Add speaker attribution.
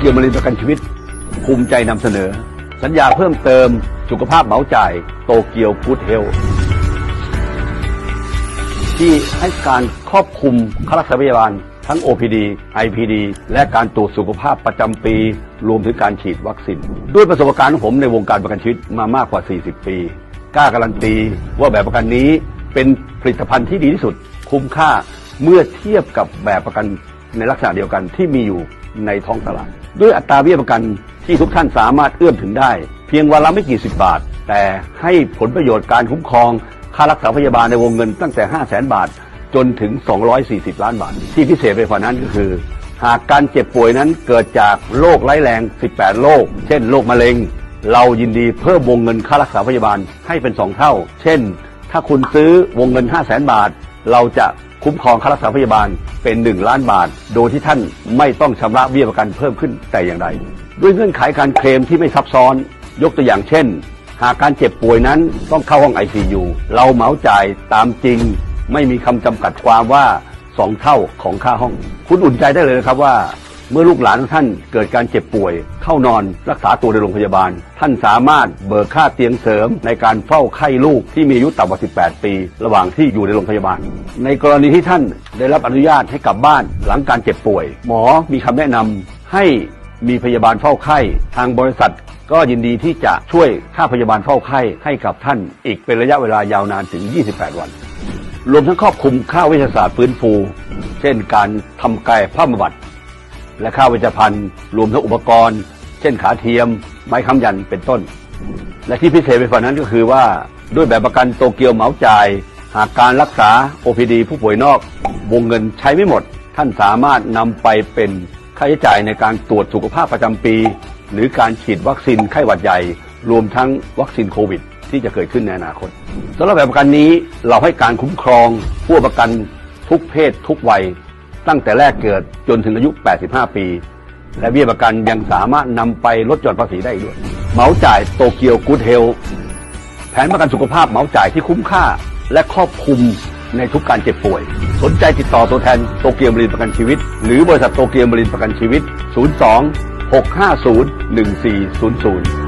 Speaker 1: กียวมารินประกันชีวิต ภูมิใจนำเสนอ สัญญาเพิ่มเติม สุขภาพเหมาจ่าย โตเกียวกูดเฮลที่ให้การครอบคลุมข้าราชกาพยาบาล ทั้ง OPD IPD และการตรวจสุขภาพประจำปี รวมถึงการฉีดวัคซีนด้วยประสบการณ์ของผมในวงการประกันชีวิตมามากกว่า 40 ปี กล้าการันตีว่าแบบประกันนี้เป็นผลิตภัณฑ์ที่ดีที่สุดคุ้มค่าเมื่อเทียบกับแบบประกันในลักษณะเดียวกันที่มีอยู่ ในท้องตลาด ด้วยอัตราเบี้ยประกันที่ทุกท่านสามารถเอื้อมถึงได้ เพียงวันละไม่กี่สิบบาท แต่ให้ผลประโยชน์การคุ้มครอง ค่ารักษาพยาบาลในวงเงินตั้งแต่ 5 0 0แสนบาท จนถึง 240 ล้านบาท ที่พิเศษไปกว่านั้นก็คือ หากการเจ็บป่วยนั้นเกิดจากโรคร้ายแรง 18 โรค เช่นโรคมะเร็ง เรายินดีเพิ่มวงเงินค่ารักษาพยาบาลให้เป็น 2 เท่า เช่น ถ้าคุณซื้อวงเงิน 5 0 0แสนบาท เราจะ คุ้มครองค่ารักษาพยาบาลเป็น1ล้านบาท โดยที่ท่านไม่ต้องชำระเบี้ยประกันเพิ่มขึ้นแต่อย่างใดด้วยเงื่อนไขการเคลมที่ไม่ซับซ้อน ยกตัวอย่างเช่น หากการเจ็บป่วยนั้นต้องเข้าห้อง ICU เราเหมาจ่ายตามจริง ไม่มีคำจำกัดความว่าสองเท่าของค่าห้อง คุณอุ่นใจได้เลยนะครับว่า เมื่อลูกหลานท่านเกิดการเจ็บป่วย เข้านอนรักษาตัวในโรงพยาบาล ท่านสามารถเบิกค่าเตียงเสริม ในการเฝ้าไข้ลูกที่มีอายุต่ำกว่า 18 ปี ระหว่างที่อยู่ในโรงพยาบาล ในกรณีที่ท่านได้รับอนุญาตให้กลับบ้านหลังการเจ็บป่วย หมอมีคำแนะนำให้มีพยาบาลเฝ้าไข้ทางบริษัทก็ยินดีที่จะช่วยค่าพยาบาลเฝ้าไข้ให้กับท่านอีกเป็นระยะเวลายาวนานถึง 28 วัน รวมทั้งครอบคลุมค่าวิทยาศาสตร์ฟื้นฟู เช่นการทำกายภาพบำบัด และค่าเวชภัณฑ์ รวมทั้งอุปกรณ์ เช่นขาเทียม ไม้ค้ำยันเป็นต้น และที่พิเศษไปกว่านั้นก็คือว่าด้วยแบบประกันโตเกียวเหมาจ่าย หากการรักษา OPD ผู้ป่วยนอก วงเงินใช้ไม่หมด ท่านสามารถนำไปเป็นค่าใช้จ่ายในการตรวจสุขภาพประจำปี หรือการฉีดวัคซีนไข้หวัดใหญ่ รวมทั้งวัคซีนโควิด ที่จะเกิดขึ้นในอนาคตสำหรับแบบประกันนี้เราให้การคุ้มครองผู้ประกันทุกเพศทุกวัย ตั้งแต่แรกเกิดจนถึงอายุ 85 ปี และเบี้ยประกันยังสามารถนำไปลดหย่อนภาษีได้ด้วย เหมาจ่ายโตเกียวกูดเฮลแผนประกันสุขภาพเหมาจ่ายที่คุ้มค่า และครอบคลุมในทุกการเจ็บป่วย สนใจติดต่อตัวแทนโตเกียวมรินประกันชีวิต หรือบริษัทโตเกียวมรินประกันชีวิต 02 650 1400